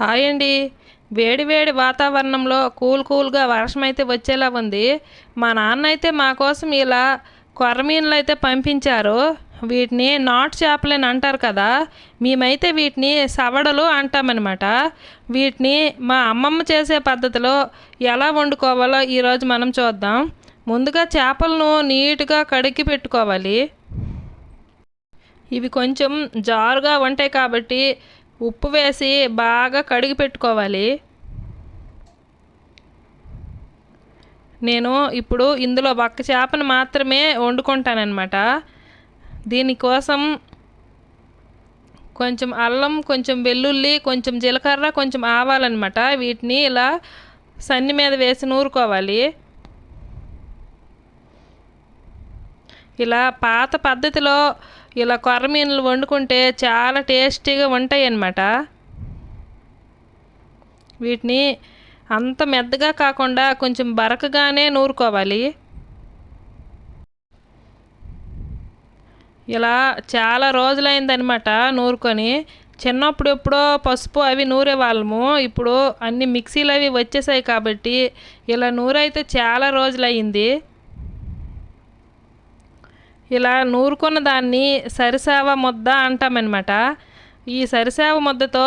Hi అండి. వేడి వేడి వాతావరణంలో కూల్ కూల్గా వర్షం అయితే వచ్చేలా ఉంది. మా నాన్న అయితే మా కోసం ఇలా కొరమీన్లు అయితే పంపించారు. వీటిని నాటు చేపలని అంటారు కదా మేమైతే వీటిని సవడలు అంటామన్నమాట. వీటిని మా అమ్మమ్మ చేసే పద్ధతిలో ఎలా వండుకోవాలో ఈరోజు మనం చూద్దాం. ముందుగా చేపలను నీట్గా కడిగి పెట్టుకోవాలి. ఇవి కొంచెం జారుగా ఉంటాయి కాబట్టి ఉప్పు వేసి బాగా కడిగి పెట్టుకోవాలి. నేను ఇప్పుడు ఇందులో ఒక్క చేపను మాత్రమే వండుకుంటానన్నమాట. దీనికోసం కొంచెం అల్లం కొంచెం వెల్లుల్లి కొంచెం జీలకర్ర కొంచెం ఆవాలన్నమాట. వీటిని ఇలా సన్ని మీద వేసి నూరుకోవాలి. ఇలా పాత పద్ధతిలో ఇలా కొర్రమీనులు వండుకుంటే చాలా టేస్టీగా ఉంటాయి అన్నమాట వీటిని అంత మెత్తగా కాకుండా కొంచెం బరకగానే నూరుకోవాలి. ఇలా చాలా రోజులైందనమాట నూరుకొని. చిన్నప్పుడు ఎప్పుడో పసుపు అవి నూరే వాళ్ళము ఇప్పుడు అన్ని మిక్సీలు అవి వచ్చేసాయి కాబట్టి ఇలా నూరైతే చాలా రోజులయ్యింది. ఇలా నూరుకున్న దాన్ని సరిసేవ ముద్ద అంటామన్నమాట. ఈ సరిసేవ ముద్దతో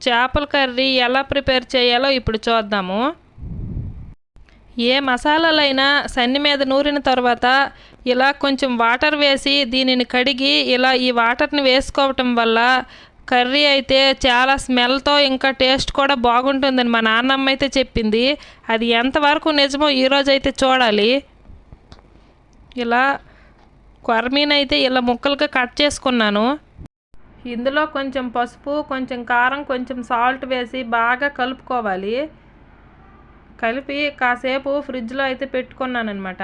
చేపల కర్రీ ఎలా ప్రిపేర్ చేయాలో ఇప్పుడు చూద్దాము. ఏ మసాలాలైనా సన్ని మీద నూరిన తర్వాత ఇలా కొంచెం వాటర్ వేసి దీనిని కడిగి ఇలా ఈ వాటర్ని వేసుకోవటం వల్ల కర్రీ అయితే చాలా స్మెల్తో ఇంకా టేస్ట్ కూడా బాగుంటుందని మా నాన్నమ్మ అయితే చెప్పింది. అది ఎంతవరకు నిజమో ఈరోజు అయితే చూడాలి. ఇలా కొరమీన అయితే ఇలా ముక్కలుగా కట్ చేసుకున్నాను. ఇందులో కొంచెం పసుపు కొంచెం కారం కొంచెం సాల్ట్ వేసి బాగా కలుపుకోవాలి. కలిపి కాసేపు ఫ్రిడ్జ్లో అయితే పెట్టుకున్నాను అనమాట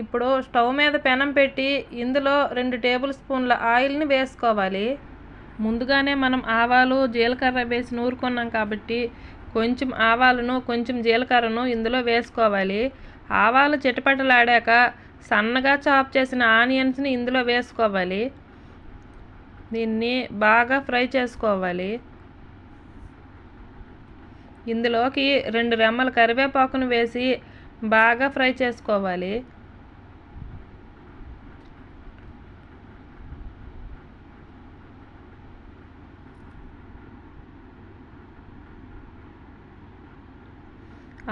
ఇప్పుడు స్టవ్ మీద పెనం పెట్టి ఇందులో రెండు టేబుల్ స్పూన్ల ఆయిల్ని వేసుకోవాలి. ముందుగానే మనం ఆవాలు జీలకర్ర వేసి నూరుకున్నాం కాబట్టి కొంచెం ఆవాలను కొంచెం జీలకర్రను ఇందులో వేసుకోవాలి. ఆవాలు చిటపటలాడాక సన్నగా చాప్ చేసిన ఆనియన్స్ని ఇందులో వేసుకోవాలి. దీన్ని బాగా ఫ్రై చేసుకోవాలి. ఇందులోకి రెండు రెమ్మల కరివేపాకును వేసి బాగా ఫ్రై చేసుకోవాలి.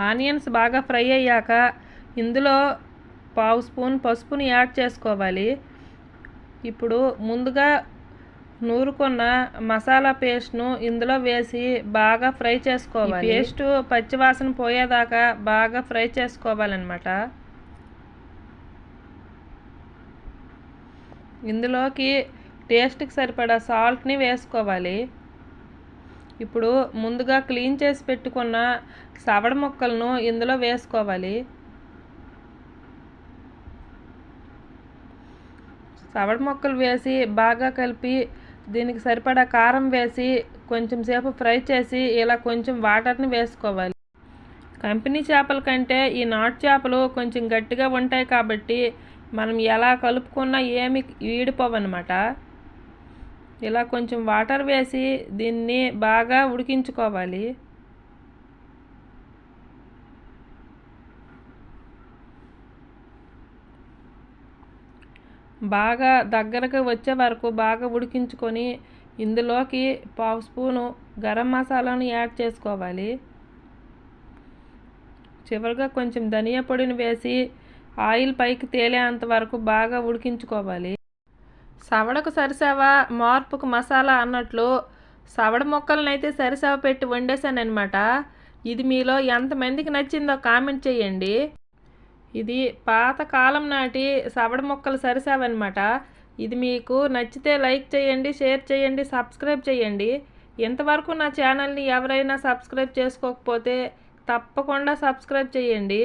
ఆనియన్స్ బాగా ఫ్రై అయ్యాక ఇందులో పావు స్పూన్ పసుపుని యాడ్ చేసుకోవాలి. ఇప్పుడు ముందుగా నూరుకున్న మసాలా పేస్ట్ను ఇందులో వేసి బాగా ఫ్రై చేసుకోవాలి. పేస్ట్ పచ్చివాసన పోయేదాకా బాగా ఫ్రై చేసుకోవాలన్నమాట. ఇందులోకి టేస్ట్కి సరిపడా సాల్ట్ని వేసుకోవాలి. ఇప్పుడు ముందుగా క్లీన్ చేసి పెట్టుకున్న సవడ ముక్కలను ఇందులో వేసుకోవాలి. సవడ ముక్కలు వేసి బాగా కలిపి దీనికి సరిపడా కారం వేసి కొంచెం సేపు ఫ్రై చేసి ఇలా కొంచెం వాటర్ని వేసుకోవాలి. కంపెనీ చేపల కంటే ఈ నాటు చేపలు కొంచెం గట్టిగా ఉంటాయి కాబట్టి మనం ఎలా కలుపుకున్నా ఏమి వీడిపోవన్నమాట ఇలా కొంచెం వాటర్ వేసి దీన్ని బాగా ఉడికించుకోవాలి. బాగా దగ్గరకు వచ్చే వరకు బాగా ఉడికించుకొని ఇందులోకి పావు స్పూను గరం మసాలాను యాడ్ చేసుకోవాలి. చివరిగా కొంచెం ధనియా పొడిని వేసి ఆయిల్ పైకి తేలేంత వరకు బాగా ఉడికించుకోవాలి. సవడకు సరిసేవ మార్పుకు మసాలా అన్నట్లు సవడ మొక్కలను అయితే పెట్టి వండేసానమాట ఇది మీలో ఎంతమందికి నచ్చిందో కామెంట్ చేయండి. ఇది పాతకాలం నాటి సవడ మొక్కలు సరిసావన్నమాట. ఇది మీకు నచ్చితే లైక్ చేయండి షేర్ చేయండి సబ్స్క్రైబ్ చేయండి. ఇంతవరకు నా ఛానల్ని ఎవరైనా సబ్స్క్రైబ్ చేసుకోకపోతే తప్పకుండా సబ్స్క్రైబ్ చేయండి.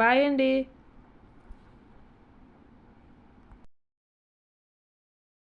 బాయ్ అండి.